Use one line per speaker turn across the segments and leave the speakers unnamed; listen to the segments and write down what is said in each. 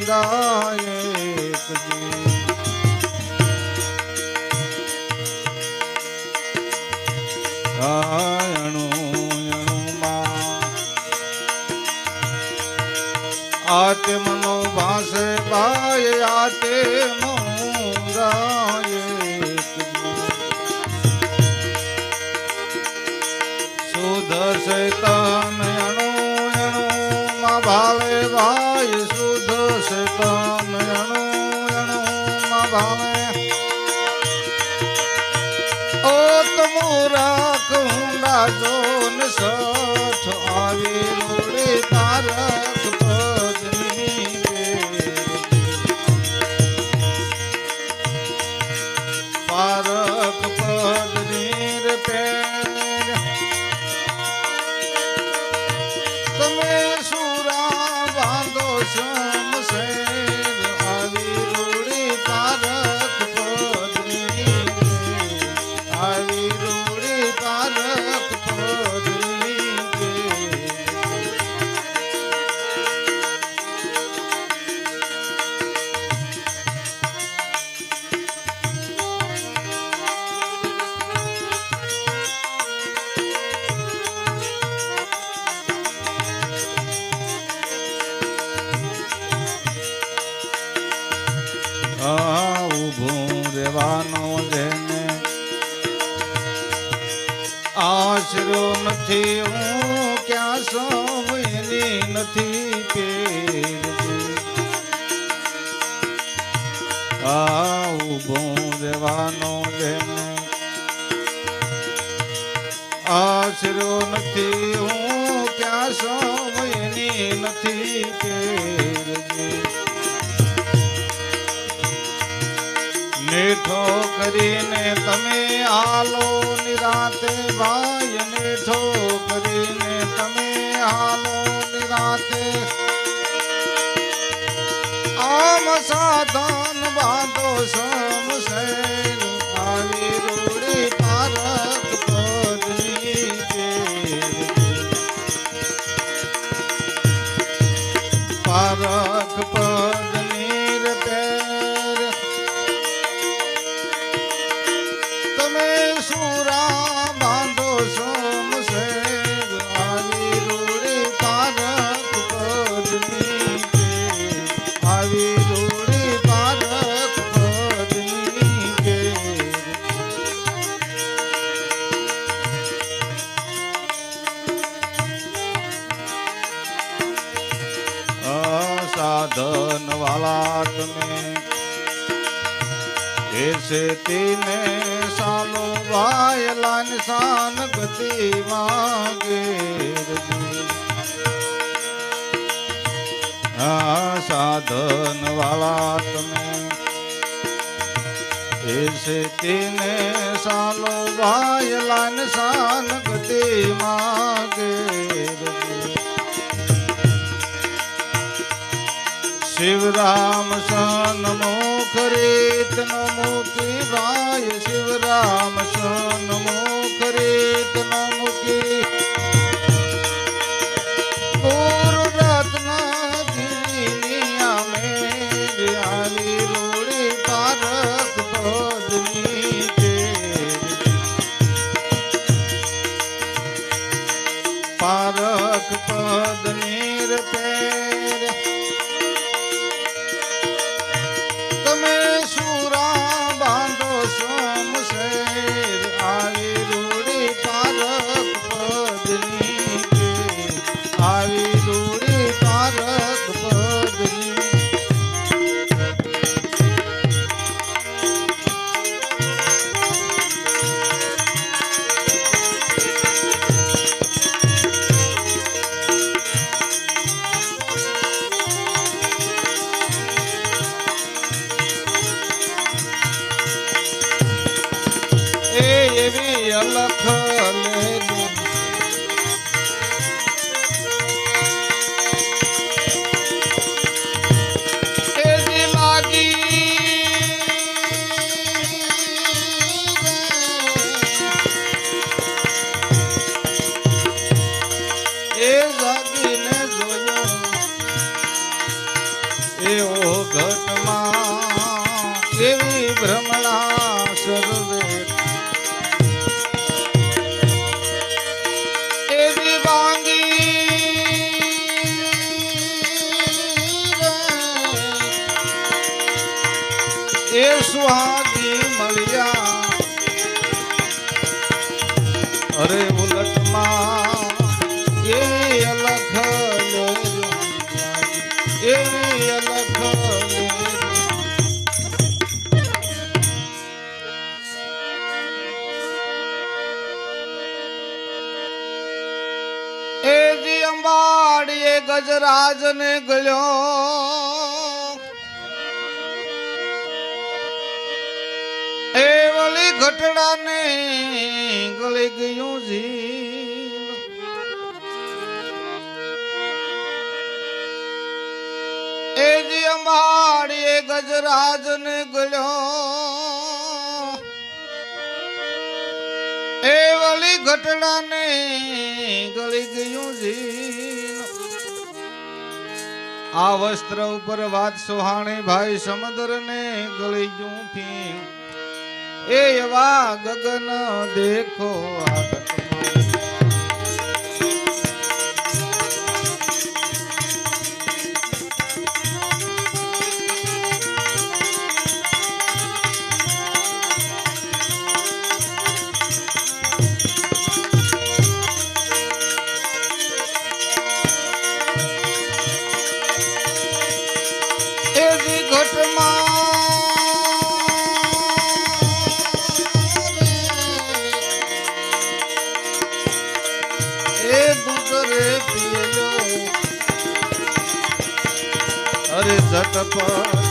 માંગા એકજી આત્મનો ભાષે ભાઈ આત્મ 宝宝 આશરો નથી. હું ક્યાં સૌની નથી કે ઉભું રહેવાનો આશરો નથી. હું ક્યાં સૌની નથી નેઠો કરીને તમે આલો નિરાતે ભા ધન બાંધો સા સાધન વાળા તમે. એસે તેને સાલો ભાઈ લાન સાન ગતિ માગે શિવરામ સન મુખ રેત નો મુખી ભાઈ શિવરામ સન મુખ રેત અરે ઉલટમાં એવી અલખ એવી અલખ એ જી અંબાડીએ ગજરાજ ને ગળ્યો. એ ગળી ગયું જી એ જી અંબાડીએ ગજરાજ ને ગળ્યો. એ વળી ઘટડા ને ગળી ગયું જીન આ વસ્ત્ર ઉપર વાત સુહાણી ભાઈ સમદર ને ગળી ગયું ફી એવા ગગન દેખો આગતમાં. દૂધરે પીલો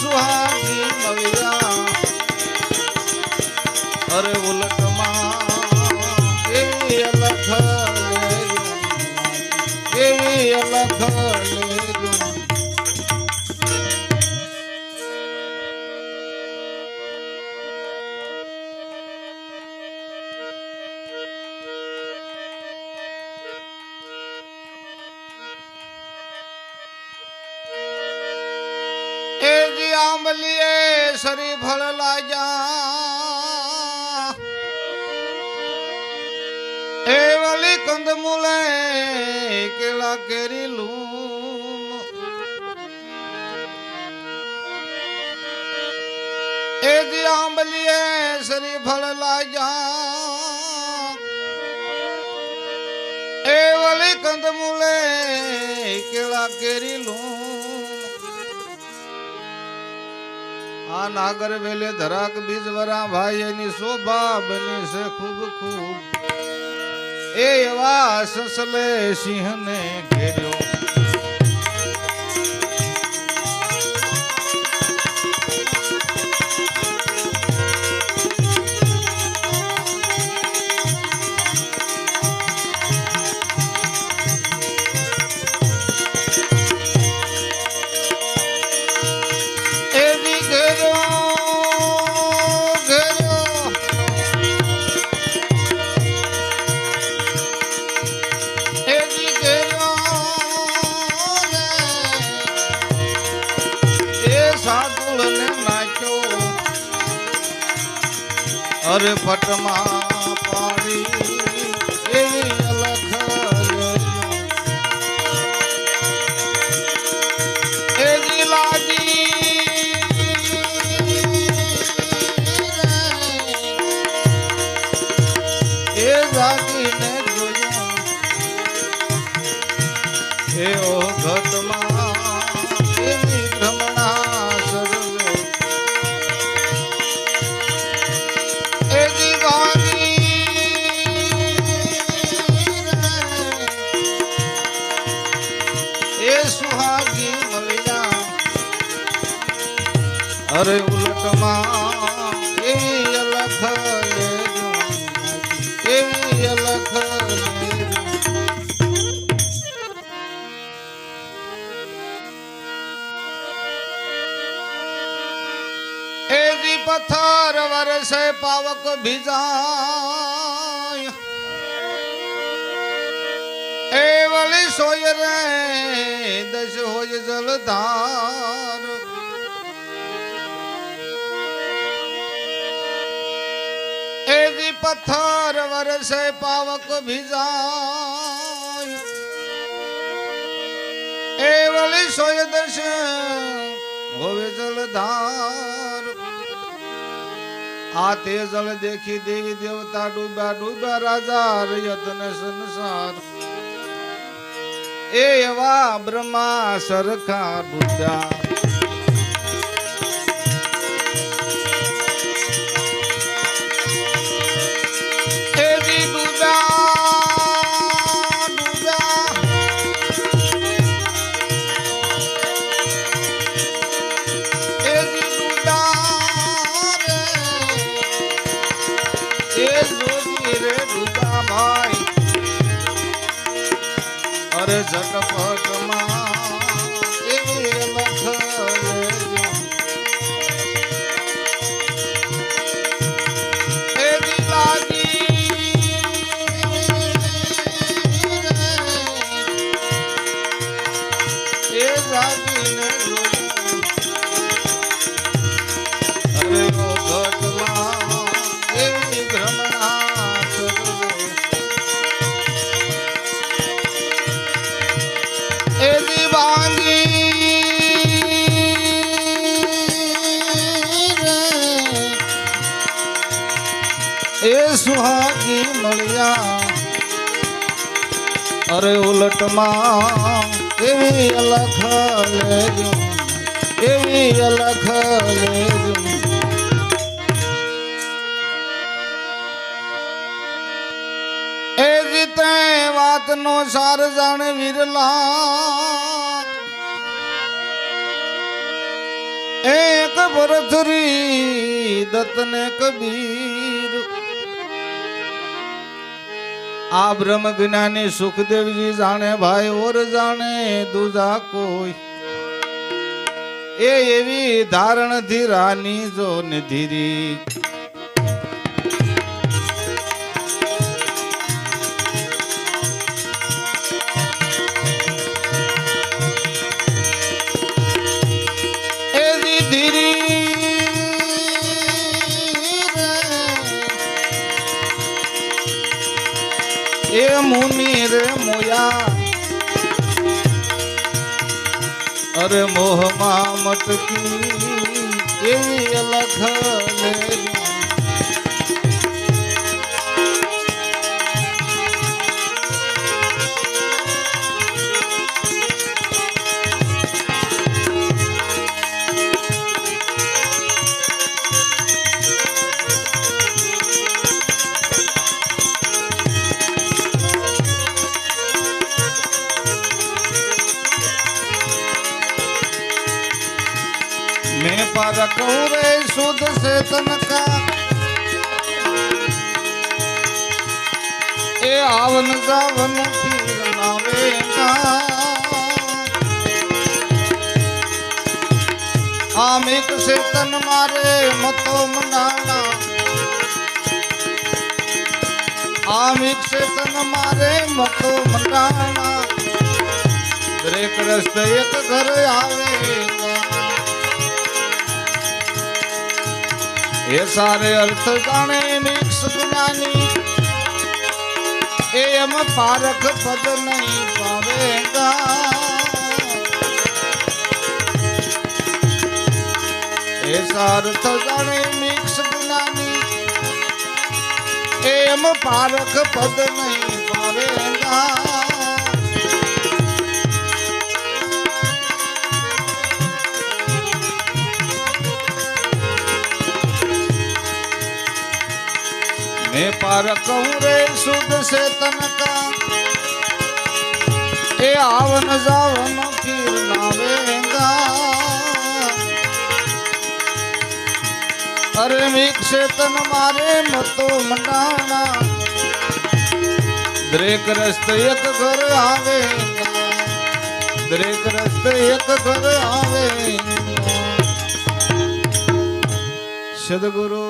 એ આંબલીએ સરી ફળ લાજા એ વલી કંદમૂલે કેળા કેરી લૂમ. એ જી આંબલીએ સરી ફળ લાજા એ વલી કંદમૂલે કેળા કેરી લૂમ. આ નાગર વેલે ધરાક બીજ વરા ભાઈ, એની શોભા બની છે ખૂબ ખૂબ. એ એવા સસલે સિંહને ઘેર્યો. અરે ભીજાય એ વળી સોય રે દશ હોય જલધાર. એજી પથ્થર વરસે પાવક ભીજાય. એ વળી સોય દશ હોય જલધાર. આ તે જળ દેખી દેવી દેવતા ડૂબ્યા ડૂબ્યા રાજા રયતન સંસાર. એ એવા બ્રહ્મા સરખા ડૂબ્યા. ઉલટમાં એવી અલખ વાતનો સાર જાણ વિરલા એક ભરથરી દત્તને કબીર. આ બ્રહ્મ જ્ઞાની સુખદેવજી જાણે ભાઈ, ઓર જાણે દુજા કોઈ. એ એવી ધારણ ધીરાની જો ને ધીરી મોયા અરે મોહમાં મટકી એ અલખ ચેતન કા? એ આવન જાવન ફીરનાવે આમ એક ચેતન મારે મતો મનાણા આમ એક ચેતન મારે મતો મનાણા દરેક રસ્તે એક ઘર આવે એ સારે અર્થ જાણે નિક્ષ જ્ઞાની એમ પારખ પદ નહીં પાવે એ સાર્થ જાણે નિક્ષ જ્ઞાની એમ પારખ પદ નહીં પાવેગા. मैं पार कहूँ रे शुद्ध से तनका ए आवन जावन फिर नावेगा अरे मीक्षे तन मारे मतो मंडाना दरेक रस्त एक घर आवेगा दरेक रस्त एक घर आवेगा सदगुरु